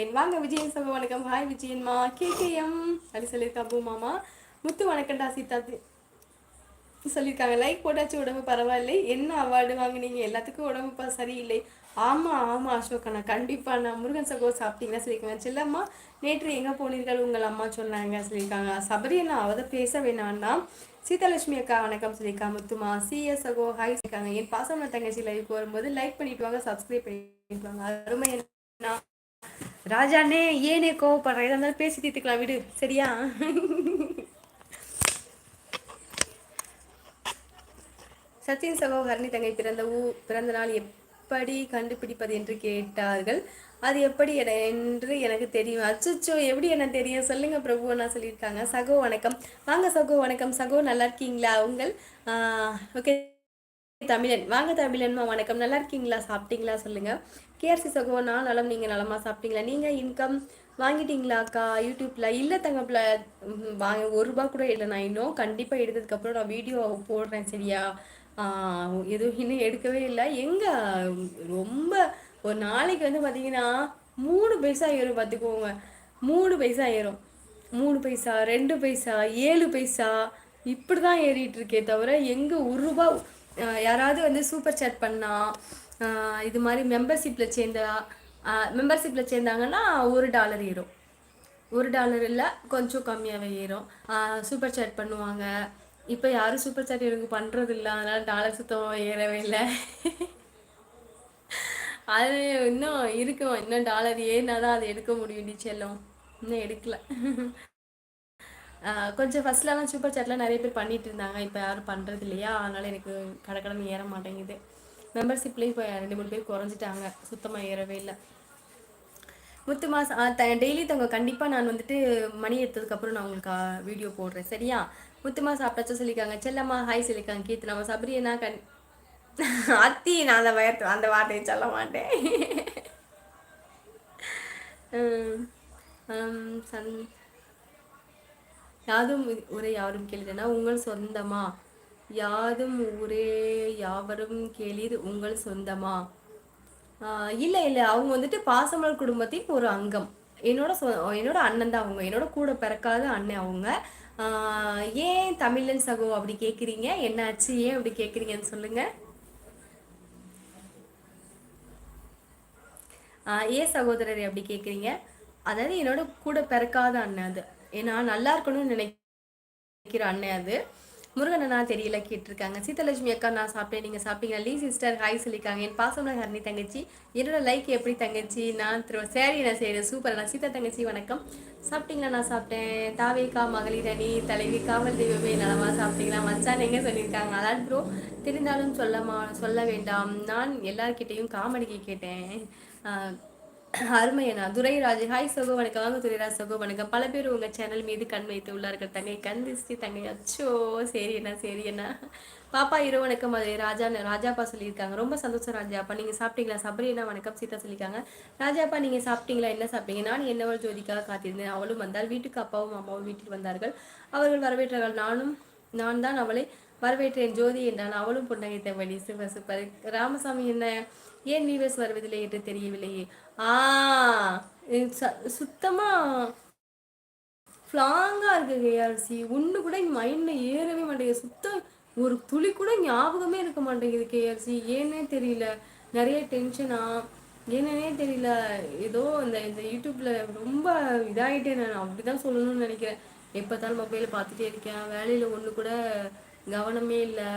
என் வாங்க விஜயன் சகோ வணக்கம். ஹாய் விஜயன்மா கேகேஎம் அப்படி சொல்லியிருக்கா பூ மாமா. முத்து வணக்கம்டா சீதா சொல்லியிருக்காங்க லைக் போட்டாச்சு உடம்பு பரவாயில்லை. என்ன அவார்டு வாங்கினீங்க? எல்லாத்துக்கும் உடம்பு சரியில்லை. ஆமாம் ஆமாம் அசோகண்ணா கண்டிப்பாக நான் முருகன் சகோ சாப்பிட்டீங்கன்னா சொல்லியிருக்காங்க செல்லம்மா நேற்று எங்கே போனீர்கள்? உங்கள் அம்மா சொன்னாங்க சொல்லியிருக்காங்க சபரி சபரியண்ணா அவதை பேச வேணான்னா சீதாலட்சுமி அக்கா வணக்கம் சொல்லியிருக்கா முத்துமா சிஎஸ் சகோ ஹாய் சொல்லியிருக்காங்க என் பாசம் தங்கச்சி லைவ் வரும்போது லைக் பண்ணிட்டு வாங்க சப்ஸ்கிரைப் பண்ணிட்டு வாங்க. அருமை என்ன ராஜாண்ணே ஏனே கோவப்படுற? எதா இருந்தாலும் பேசி தீர்த்துக்கலாம் விடு. சரியா? சச்சின் சகோ ஹரணி தங்கை பிறந்த ஊ பிறந்த நாள் எப்படி கண்டுபிடிப்பது என்று கேட்டார்கள். அது எப்படி என என்று எனக்கு தெரியும். அச்சுச்சோ எப்படி என்ன தெரியும்? சொல்லுங்க பிரபு. நான் சொல்லியிருக்காங்க? சகோ வணக்கம். வாங்க சகோ வணக்கம். சகோ நல்லா இருக்கீங்களா? உங்கள் ஓகே தமிழன். வாங்க தமிழன்மா வணக்கம். நல்லா இருக்கீங்களா? சாப்பிட்டீங்களா? சொல்லுங்க. கேஆர்சி சகோ நான் நலம். நீங்கள் நலமா சாப்பிட்டீங்களா? நீங்கள் இன்கம் வாங்கிட்டீங்களாக்கா யூடியூப்பில் இல்லை தங்கப்பில். வாங்க ஒரு ரூபா கூட இல்லை. நான் இன்னும் கண்டிப்பாக எடுத்ததுக்கப்புறம் நான் வீடியோ போடுறேன். சரியா? எதுவும் இன்னும் எடுக்கவே இல்லை. எங்கே? ரொம்ப ஒரு நாளைக்கு வந்து பார்த்தீங்கன்னா மூணு பைசா ஏறும் பார்த்துக்கோங்க மூணு பைசா ஏறும். மூணு பைசா ரெண்டு பைசா ஏழு பைசா. இப்படி தான் ஏறிட்டு இருக்கே தவிர எங்கே ஒரு ரூபா யாராவது வந்து சூப்பர் சேட் பண்ணால் இது மாதிரி மெம்பர்ஷிப்பில் சேர்ந்தா மெம்பர்ஷிப்பில் சேர்ந்தாங்கன்னா ஒரு டாலர் ஏறும். ஒரு டாலர் இல்லை கொஞ்சம் கம்மியாகவே ஏறும். சூப்பர் சேட் பண்ணுவாங்க. இப்போ யாரும் சூப்பர் சேட் எனக்கு பண்ணுறது இல்லை அதனால் டாலர் சுத்தம் ஏறவே இல்லை. அது இன்னும் இருக்கும் இன்னும் டாலர் ஏறினா தான் அதை எடுக்க முடியும் நீச்சலும் இன்னும் எடுக்கல. கொஞ்சம் ஃபஸ்ட்லலாம் சூப்பர் சாட்லாம் நிறைய பேர் பண்ணிகிட்டு இருந்தாங்க. இப்போ யாரும் பண்ணுறது இல்லையா? அதனால் எனக்கு கடக்கடன் ஏற மாட்டேங்குது. மெம்பர்ஷிப்லேயும் இப்போ ரெண்டு மூணு பேர் குறைஞ்சிட்டாங்க. சுத்தமாக ஏறவே இல்லை. முத்து மாதம் த டெய்லி தவங்க கண்டிப்பாக நான் வந்துட்டு மணி எடுத்ததுக்கப்புறம் நான் உங்களுக்கு வீடியோ போடுறேன். சரியா? முத்துமா சாப்பிட்டாச்சும் சொல்லியிருக்காங்க. செல்லம்மா ஹாய் சொல்லியிருக்காங்க. கீர்த்து நம்ம சபரியனா கண் அத்தி நான் அந்த வயத்து அந்த வார்த்தையை சொல்ல மாட்டேன். சன் யாதும் ஒரே யாரும் கேளுதுன்னா உங்கள் சொந்தமா? யாதும் ஊரே யாவரும் கேளிர் உங்கள் சொந்தமா? இல்லை இல்லை. அவங்க வந்துட்டு பாசமலர் குடும்பத்தின் ஒரு அங்கம். என்னோட சொ என்னோட அண்ணன் தான் அவங்க. என்னோட கூட பிறக்காத அண்ணன் அவங்க. ஏன் தமிழன் சகோ அப்படி கேட்குறீங்க என்னாச்சு? ஏன் அப்படி கேட்குறீங்கன்னு சொல்லுங்க. ஏன் சகோதரர் அப்படி கேட்குறீங்க அதாவது என்னோட கூட பிறக்காத அண்ணன் அது. ஏன்னா நல்லா இருக்கணும்னு நினைக்கிற அண்ணன் அது. முருகன் அண்ணா தெரியல கேட்டிருக்காங்க. சீதலட்சுமி அக்கா நான் சாப்பிட்டேன். நீங்கள் சாப்பிட்டீங்க லீ சிஸ்டர் ஹாய் சொல்லியிருக்காங்க. என் பாசம்ல ஹரணி தங்கச்சி என்னோட லைக் எப்படி தங்கச்சி? நான் திரு சேரி நான் செய்கிறேன் சூப்பர் நான் சீதா தங்கச்சி வணக்கம். சாப்பிட்டீங்களா? நான் சாப்பிட்டேன். தாவேக்கா மகளிர் அணி தலைவி காவல் தெய்வமே நலமா சாப்பிட்டீங்களா? மச்சான் எங்கே சொல்லியிருக்காங்க? அதான் ப்ரோ தெரிந்தாலும் சொல்லமா சொல்ல வேண்டாம். நான் எல்லார்கிட்டையும் காமெடிக்கு கேட்டேன். அருமையனா துரைராஜ் ஹாய் சகோ வணக்கம். வாங்க துரைராஜ் சகோ வணக்கம். பல பேர் உங்கள் சேனல் மீது கண் வைத்து உள்ளார்கள். தங்கை கண் திஸ்தி தங்கை அச்சோ சரி என்ன சரி என்ன பாப்பா இரவு வணக்கம். அது ராஜா ராஜாப்பா சொல்லியிருக்காங்க. ரொம்ப சந்தோஷம் ராஜாப்பா. நீங்கள் சாப்பிட்டீங்களா? சபரியனா வணக்கம். சீதா சொல்லியிருக்காங்க. ராஜாப்பா நீங்கள் சாப்பிட்டீங்களா? என்ன சாப்பிட்டீங்க? நான் என்னவள் ஜோதிக்காக காத்திருந்தேன். அவளும் வந்தால் வீட்டுக்கு அப்பாவும் அம்மாவும் வீட்டில் வந்தார்கள். அவர்கள் வரவேற்றார்கள். நானும் நான் தான் அவளை வரவேற்றேன் ஜோதி என்றான் அவளும் புன்னகைத்தபடி வழி சூப்பர் ராமசாமி என்ன? ஏன் வீவர்ஸ் வருவதில்லை என்று தெரியவில்லையே? ஆ சுத்தமா ஃப்ளாங்காக இருக்கு கேஆர்சி. ஒன்று கூட மைண்டில் ஏறவே மாட்டேங்குது. சுத்தம் ஒரு துளி கூட ஞாபகமே இருக்க மாட்டேங்குது கேஆர்சி. ஏன்னே தெரியல. நிறைய டென்ஷனா என்னன்னே தெரியல. ஏதோ இந்த இந்த யூடியூப்ல ரொம்ப இதாகிட்டே நான். அப்படிதான் சொல்லணும்னு நினைக்கிறேன். எப்போத்தாலும் மொபைலை பார்த்துட்டே இருக்கேன். வேலையில் ஒன்று கூட கவனமே இல்லை.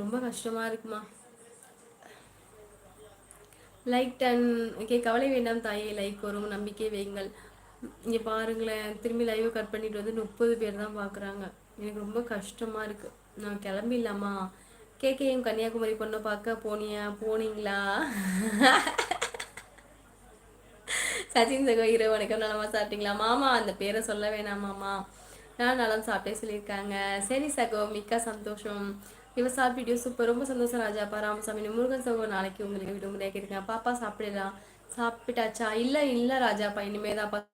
ரொம்ப கஷ்டமாக இருக்குமா? லைக் டன் ஓகே கவலை வேண்டாம் தாயே. லைக் வரும் நம்பிக்கை வைங்கள் இங்கே பாருங்களேன் திரும்பி லைவை கட் பண்ணிட்டு வந்து முப்பது பேர் தான் பார்க்குறாங்க எனக்கு ரொம்ப கஷ்டமாக இருக்குது நான் கிளம்பிடலாமா? கேகேஎம் கன்னியாகுமரி பொண்ணை பார்க்க போனியா? போனீங்களா? சச்சின் சகோ இரவு வணக்கம். நலமா சாப்பிட்டீங்களா மாமா அந்த பேரை சொல்ல வேணாமாமா நான் நலம் சாப்பிட்டே சொல்லியிருக்காங்க. சரி சகோ மிக்க சந்தோஷம். விவசாய வீடியோ சூப்பர் ரொம்ப சந்தோஷம் ராஜாப்பா ராமசாமி முருகன் சகோ நாளைக்கு உங்களுக்கு விடுமுறை கேட்குறேன் பாப்பா சாப்பிடலாம். சாப்பிட்டாச்சா? இல்லை இல்லை ராஜாப்பா இனிமே தான்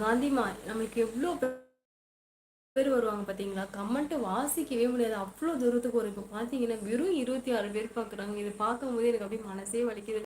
காந்திமா நம்மளுக்கு எவ்வளோ பேர் வருவாங்க பார்த்தீங்களா கமெண்ட்டை வாசிக்கவே முடியாது. அவ்வளோ தூரத்துக்கு வரும். இப்போ பார்த்தீங்கன்னா வெறும் இருபத்தி ஆறு பேர் பார்க்குறாங்க இது பார்க்கும்போது எனக்கு அப்படியே மனசே வலிக்குது.